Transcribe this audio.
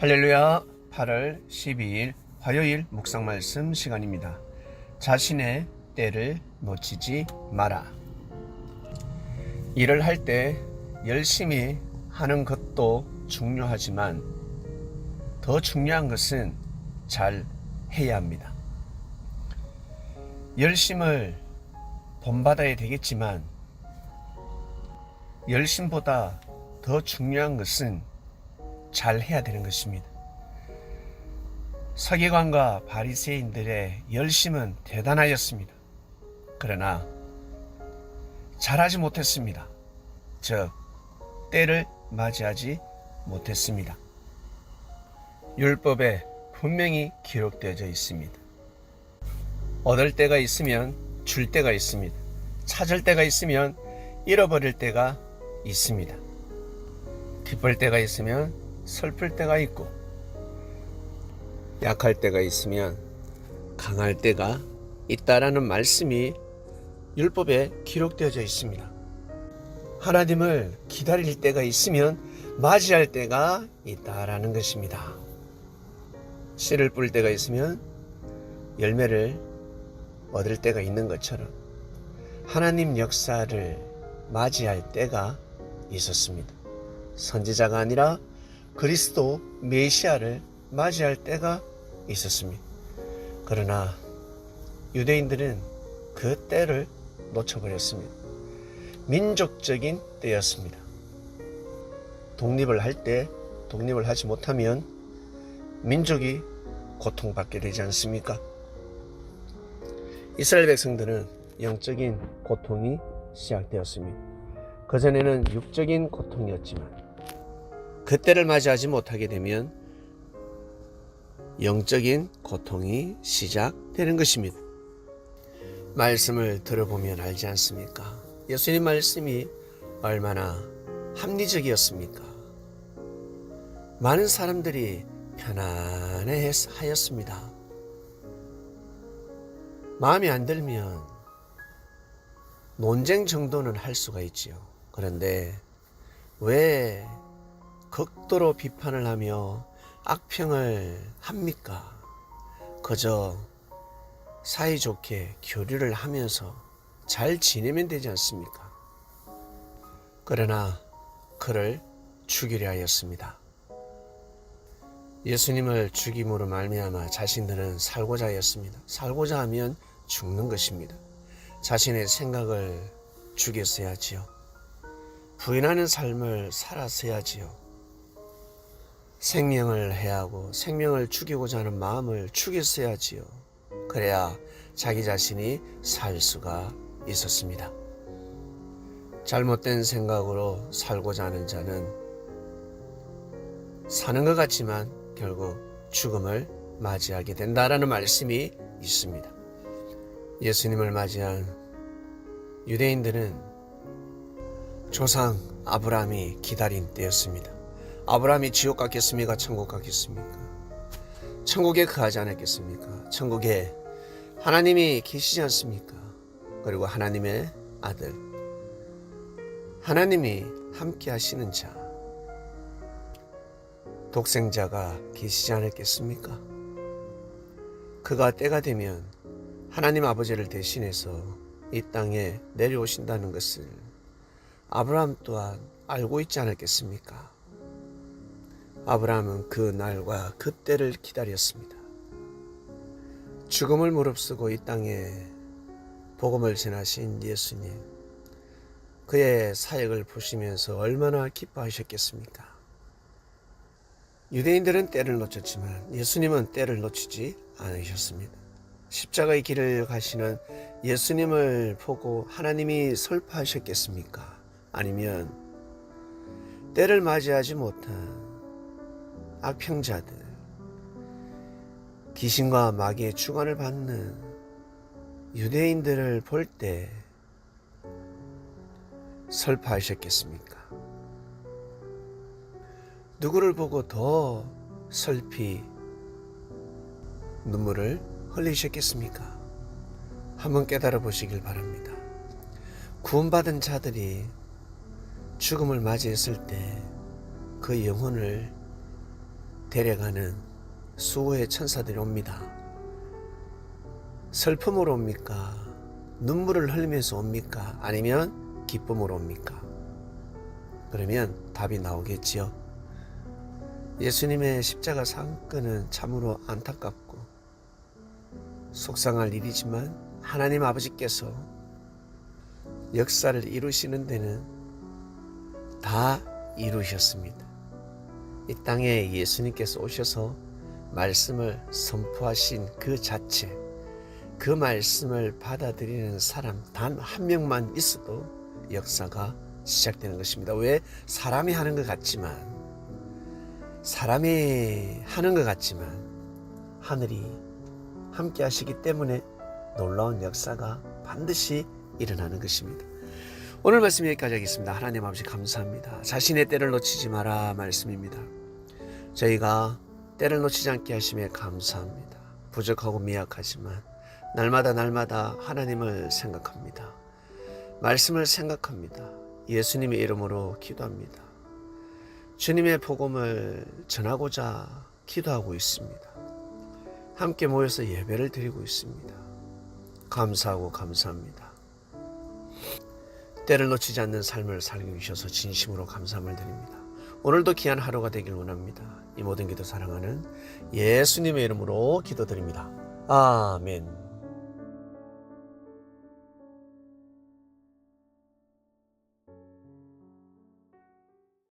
할렐루야 8월 12일 화요일 묵상 말씀 시간입니다. 자신의 때를 놓치지 마라. 일을 할 때 열심히 하는 것도 중요하지만 더 중요한 것은 잘 해야 합니다. 열심을 본받아야 되겠지만 열심보다 더 중요한 것은 잘 해야 되는 것입니다. 서기관과 바리새인들의 열심은 대단하였습니다. 그러나 잘하지 못했습니다. 즉 때를 맞이하지 못했습니다. 율법에 분명히 기록되어져 있습니다. 얻을 때가 있으면 줄 때가 있습니다. 찾을 때가 있으면 잃어버릴 때가 있습니다. 기쁠 때가 있으면 슬플 때가 있고 약할 때가 있으면 강할 때가 있다라는 말씀이 율법에 기록되어져 있습니다. 하나님을 기다릴 때가 있으면 맞이할 때가 있다라는 것입니다. 씨를 뿌릴 때가 있으면 열매를 얻을 때가 있는 것처럼 하나님 역사를 맞이할 때가 있었습니다. 선지자가 아니라 그리스도 메시아를 맞이할 때가 있었습니다. 그러나 유대인들은 그 때를 놓쳐버렸습니다. 민족적인 때였습니다. 독립을 할 때 독립을 하지 못하면 민족이 고통받게 되지 않습니까? 이스라엘 백성들은 영적인 고통이 시작되었습니다. 그전에는 육적인 고통이었지만 그때를 맞이하지 못하게 되면 영적인 고통이 시작되는 것입니다. 말씀을 들어보면 알지 않습니까? 예수님 말씀이 얼마나 합리적이었습니까? 많은 사람들이 편안해 하였습니다. 마음에 안 들면 논쟁 정도는 할 수가 있지요. 그런데 왜 극도로 비판을 하며 악평을 합니까? 그저 사이좋게 교류를 하면서 잘 지내면 되지 않습니까? 그러나 그를 죽이려 하였습니다. 예수님을 죽임으로 말미암아 자신들은 살고자 하였습니다. 살고자 하면 죽는 것입니다. 자신의 생각을 죽였어야지요. 부인하는 삶을 살았어야지요. 생명을 해하고 생명을 죽이고자 하는 마음을 죽였어야지요. 그래야 자기 자신이 살 수가 있었습니다. 잘못된 생각으로 살고자 하는 자는 사는 것 같지만 결국 죽음을 맞이하게 된다라는 말씀이 있습니다. 예수님을 맞이한 유대인들은 조상 아브라함이 기다린 때였습니다. 아브라함이 지옥 갔겠습니까? 천국 갔겠습니까? 천국에 거하지 않았겠습니까? 천국에 하나님이 계시지 않습니까? 그리고 하나님의 아들 하나님이 함께 하시는 자 독생자가 계시지 않았겠습니까? 그가 때가 되면 하나님 아버지를 대신해서 이 땅에 내려오신다는 것을 아브라함 또한 알고 있지 않았겠습니까? 아브라함은 그 날과 그 때를 기다렸습니다. 죽음을 무릅쓰고 이 땅에 복음을 전하신 예수님, 그의 사역을 보시면서 얼마나 기뻐하셨겠습니까? 유대인들은 때를 놓쳤지만 예수님은 때를 놓치지 않으셨습니다. 십자가의 길을 가시는 예수님을 보고 하나님이 설파하셨겠습니까? 아니면 때를 맞이하지 못한 악평자들, 귀신과 마귀의 주관을 받는 유대인들을 볼 때 설파하셨겠습니까? 누구를 보고 더 슬피 눈물을 흘리셨겠습니까? 한번 깨달아 보시길 바랍니다. 구원받은 자들이 죽음을 맞이했을 때 그 영혼을 데려가는 수호의 천사들이 옵니다. 슬픔으로 옵니까? 눈물을 흘리면서 옵니까? 아니면 기쁨으로 옵니까? 그러면 답이 나오겠지요. 예수님의 십자가 상근은 참으로 안타깝고 속상할 일이지만 하나님 아버지께서 역사를 이루시는 데는 다 이루셨습니다. 이 땅에 예수님께서 오셔서 말씀을 선포하신 그 자체, 그 말씀을 받아들이는 사람 단 한 명만 있어도 역사가 시작되는 것입니다. 왜? 사람이 하는 것 같지만, 사람이 하는 것 같지만, 하늘이 함께 하시기 때문에 놀라운 역사가 반드시 일어나는 것입니다. 오늘 말씀 여기까지 하겠습니다. 하나님 아버지 감사합니다. 자신의 때를 놓치지 마라 말씀입니다. 저희가 때를 놓치지 않게 하심에 감사합니다. 부족하고 미약하지만 날마다 날마다 하나님을 생각합니다. 말씀을 생각합니다. 예수님의 이름으로 기도합니다. 주님의 복음을 전하고자 기도하고 있습니다. 함께 모여서 예배를 드리고 있습니다. 감사하고 감사합니다. 때를 놓치지 않는 삶을 살게 주셔서 진심으로 감사함을 드립니다. 오늘도 귀한 하루가 되길 원합니다. 이 모든 기도 사랑하는 예수님의 이름으로 기도드립니다. 아멘.